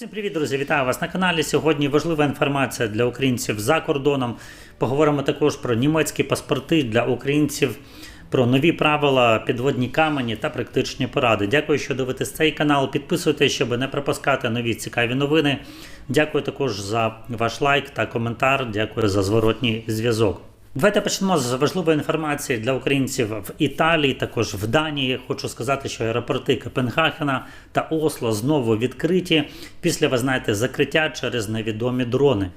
Всім привіт, друзі! Вітаю вас на каналі. Сьогодні важлива інформація для українців за кордоном. Поговоримо також про німецькі паспорти для українців, про нові правила, підводні камені та практичні поради. Дякую, що дивитесь цей канал. Підписуйтесь, щоб не пропускати нові цікаві новини. Дякую також за ваш лайк та коментар. Дякую за зворотній зв'язок. Давайте почнемо з важливої інформації для українців в Італії, також в Данії. Хочу сказати, що аеропорти Копенгагена та Осло знову відкриті після, ви знаєте, закриття через невідомі дрони.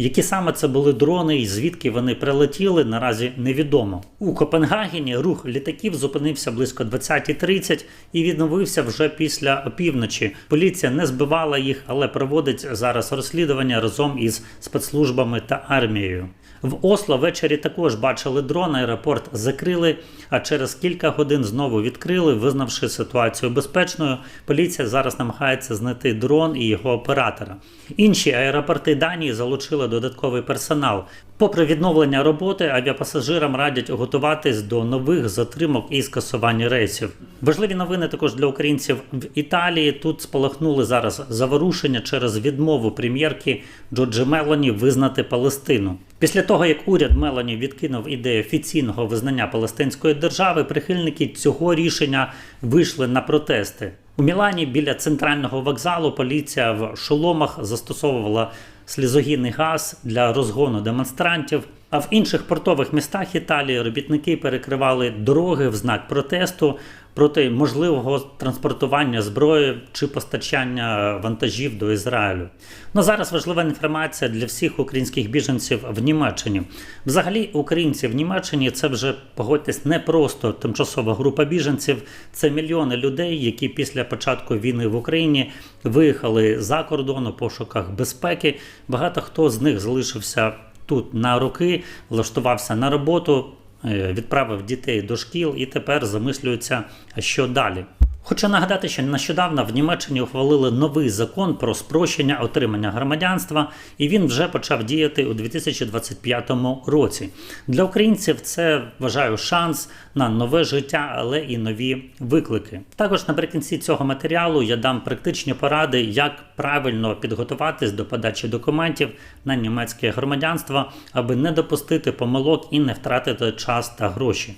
Які саме це були дрони і звідки вони прилетіли, наразі невідомо. У Копенгагені рух літаків зупинився близько 20.30 і відновився вже після опівночі. Поліція не збивала їх, але проводить зараз розслідування разом із спецслужбами та армією. В Осло ввечері також бачили дрон, аеропорт закрили, а через кілька годин знову відкрили, визнавши ситуацію безпечною. Поліція зараз намагається знайти дрон і його оператора. Інші аеропорти Данії залучили додатковий персонал. Попри відновлення роботи, авіапасажирам радять готуватись до нових затримок і скасування рейсів. Важливі новини також для українців в Італії. Тут спалахнули зараз заворушення через відмову прем'єрки Джорджі Мелоні визнати Палестину. Після того, як уряд Мелоні відкинув ідею офіційного визнання Палестинської держави, прихильники цього рішення вийшли на протести. У Мілані біля центрального вокзалу поліція в шоломах застосовувала слізогінний газ для розгону демонстрантів. А в інших портових містах Італії робітники перекривали дороги в знак протесту проти можливого транспортування зброї чи постачання вантажів до Ізраїлю. Ну зараз важлива інформація для всіх українських біженців в Німеччині. Взагалі, українці в Німеччині це вже погодьтесь не просто тимчасова група біженців, це мільйони людей, які після початку війни в Україні виїхали за кордон у пошуках безпеки. Багато хто з них залишився тут на роки, влаштувався на роботу, е, відправив дітей до шкіл і тепер замислюється, що далі. Хочу нагадати, що нещодавно в Німеччині ухвалили новий закон про спрощення отримання громадянства, і він вже почав діяти у 2025 році. Для українців це вважаю шанс на нове життя, але і нові виклики. Також наприкінці цього матеріалу я дам практичні поради, як правильно підготуватись до подачі документів на німецьке громадянство, аби не допустити помилок і не втратити час та гроші.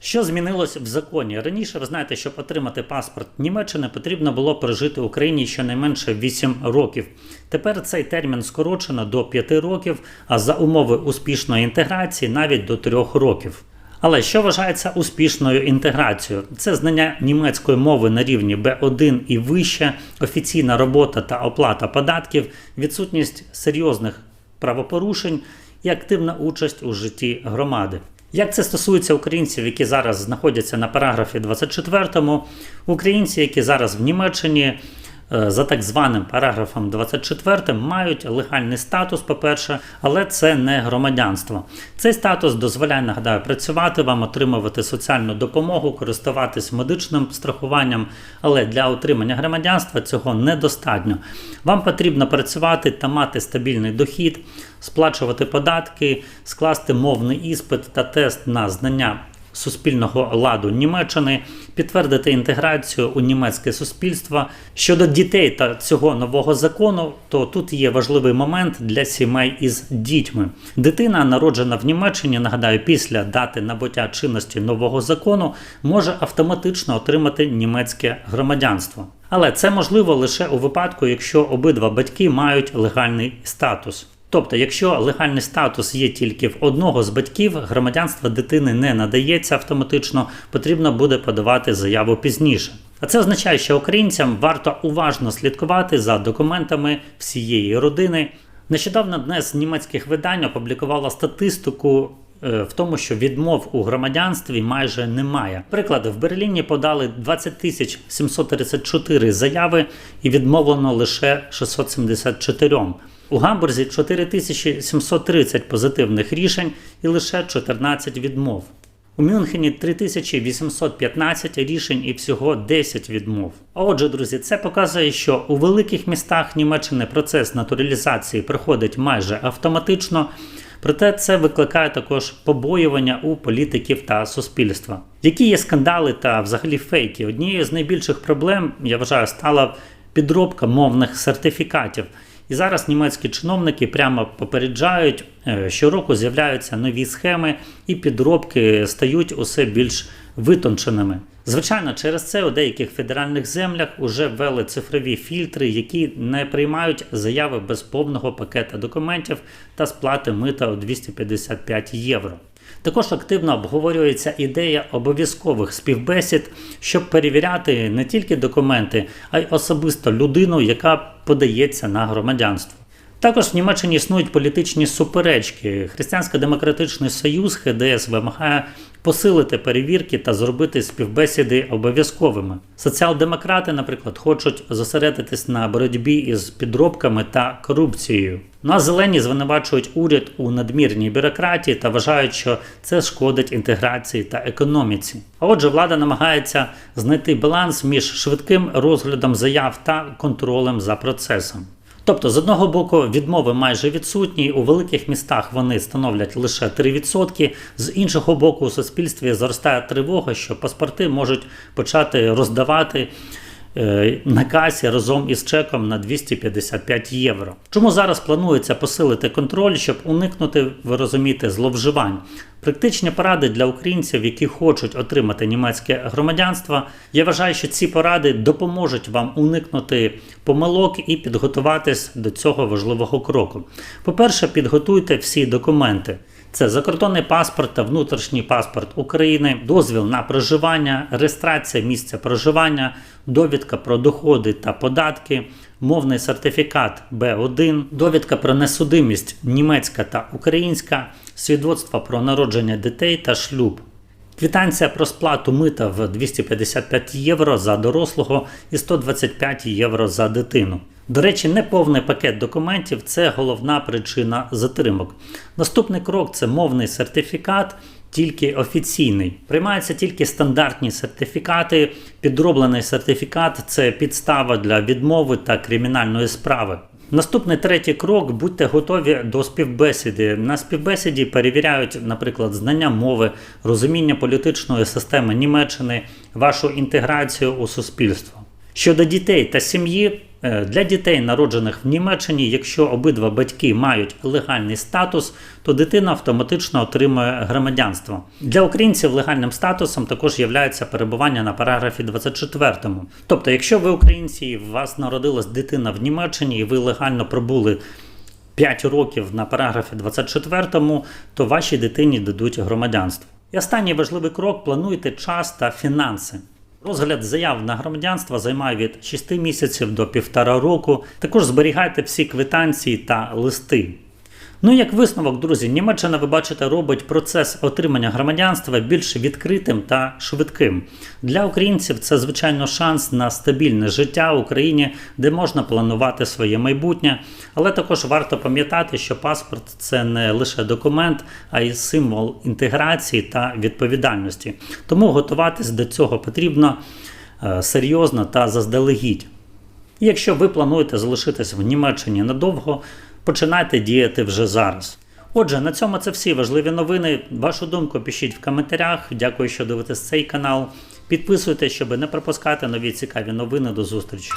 Що змінилось в законі? Раніше ви знаєте, щоб отримати паспорт Німеччини, потрібно було прожити в Україні щонайменше 8 років. Тепер цей термін скорочено до 5 років, а за умови успішної інтеграції навіть до 3 років. Але що вважається успішною інтеграцією? Це знання німецької мови на рівні B1 і вище, офіційна робота та оплата податків, відсутність серйозних правопорушень і активна участь у житті громади. Як це стосується українців, які зараз знаходяться на параграфі 24, українці, які зараз в Німеччині за так званим параграфом 24 мають легальний статус, по-перше, але це не громадянство. Цей статус дозволяє, нагадаю, працювати вам, отримувати соціальну допомогу, користуватись медичним страхуванням, але для отримання громадянства цього недостатньо. Вам потрібно працювати та мати стабільний дохід, сплачувати податки, скласти мовний іспит та тест на знання суспільного ладу Німеччини, підтвердити інтеграцію у німецьке суспільство. Щодо дітей та цього нового закону, то тут є важливий момент для сімей із дітьми. Дитина, народжена в Німеччині, нагадаю, після дати набуття чинності нового закону, може автоматично отримати німецьке громадянство. Але це можливо лише у випадку, якщо обидва батьки мають легальний статус. Тобто, якщо легальний статус є тільки в одного з батьків, громадянство дитини не надається автоматично, потрібно буде подавати заяву пізніше. А це означає, що українцям варто уважно слідкувати за документами всієї родини. Нещодавно одне з німецьких видань опублікувало статистику. е, В тому, що відмов у громадянстві майже немає. Приклад, в Берліні подали 20 тисяч 734 заяви і відмовлено лише 674. У Гамбурзі 4730 позитивних рішень і лише 14 відмов. У Мюнхені 3815 рішень і всього 10 відмов. А отже, друзі, це показує, що у великих містах Німеччини процес натуралізації проходить майже автоматично. Проте це викликає також побоювання у політиків та суспільства. Які є скандали та взагалі фейки? Однією з найбільших проблем, я вважаю, стала підробка мовних сертифікатів. І зараз німецькі чиновники прямо попереджають, е, щороку з'являються нові схеми, і підробки стають усе більш витонченими. Звичайно, через це у деяких федеральних землях вже ввели цифрові фільтри, які не приймають заяви без повного пакета документів та сплати мита у 255 євро. Також активно обговорюється ідея обов'язкових співбесід, щоб перевіряти не тільки документи, а й особисто людину, яка подається на громадянство. Також в Німеччині існують політичні суперечки. Християнсько-демократичний союз ХДС вимагає посилити перевірки та зробити співбесіди обов'язковими. Соціал-демократи, наприклад, хочуть зосередитись на боротьбі із підробками та корупцією. Ну а зелені звинувачують уряд у надмірній бюрократії та вважають, що це шкодить інтеграції та економіці. А отже, влада намагається знайти баланс між швидким розглядом заяв та контролем за процесом. Тобто, з одного боку, відмови майже відсутні, у великих містах вони становлять лише 3%, з іншого боку, у суспільстві зростає тривога, що паспорти можуть почати роздавати на касі разом із чеком на 255 євро. Чому зараз планується посилити контроль, щоб уникнути, ви розумієте, зловживань? Практичні поради для українців, які хочуть отримати німецьке громадянство. Я вважаю, що ці поради допоможуть вам уникнути помилок і підготуватись до цього важливого кроку. По-перше, підготуйте всі документи. Це закордонний паспорт та внутрішній паспорт України, дозвіл на проживання, реєстрація місця проживання, довідка про доходи та податки, мовний сертифікат Б1, довідка про несудимість німецька та українська, свідоцтво про народження дітей та шлюб. Квитанція про сплату мита в 255 євро за дорослого і 125 євро за дитину. До речі, неповний пакет документів це головна причина затримок. Наступний крок це мовний сертифікат, тільки офіційний. Приймаються тільки стандартні сертифікати. Підроблений сертифікат це підстава для відмови та кримінальної справи. Наступний третій крок: будьте готові до співбесіди. На співбесіді перевіряють, наприклад, знання мови, розуміння політичної системи Німеччини, вашу інтеграцію у суспільство. Щодо дітей та сім'ї, для дітей, народжених в Німеччині, якщо обидва батьки мають легальний статус, то дитина автоматично отримує громадянство. Для українців легальним статусом також є перебування на параграфі 24. Тобто, якщо ви українці, і у вас народилась дитина в Німеччині, і ви легально пробули 5 років на параграфі 24, то вашій дитині дадуть громадянство. І останній важливий крок плануйте час та фінанси. Розгляд заяв на громадянство займає від 6 місяців до півтора року. Також зберігайте всі квитанції та листи. Ну, як висновок, друзі, Німеччина, ви бачите, робить процес отримання громадянства більш відкритим та швидким. Для українців це, звичайно, шанс на стабільне життя в Україні, де можна планувати своє майбутнє. Але також варто пам'ятати, що паспорт це не лише документ, а й символ інтеграції та відповідальності. Тому готуватись до цього потрібно е, серйозно та заздалегідь. І якщо ви плануєте залишитись в Німеччині надовго, починайте діяти вже зараз. Отже, на цьому це всі важливі новини. Вашу думку пишіть в коментарях. Дякую, що дивитесь цей канал. Підписуйтесь, щоб не пропускати нові цікаві новини. До зустрічі.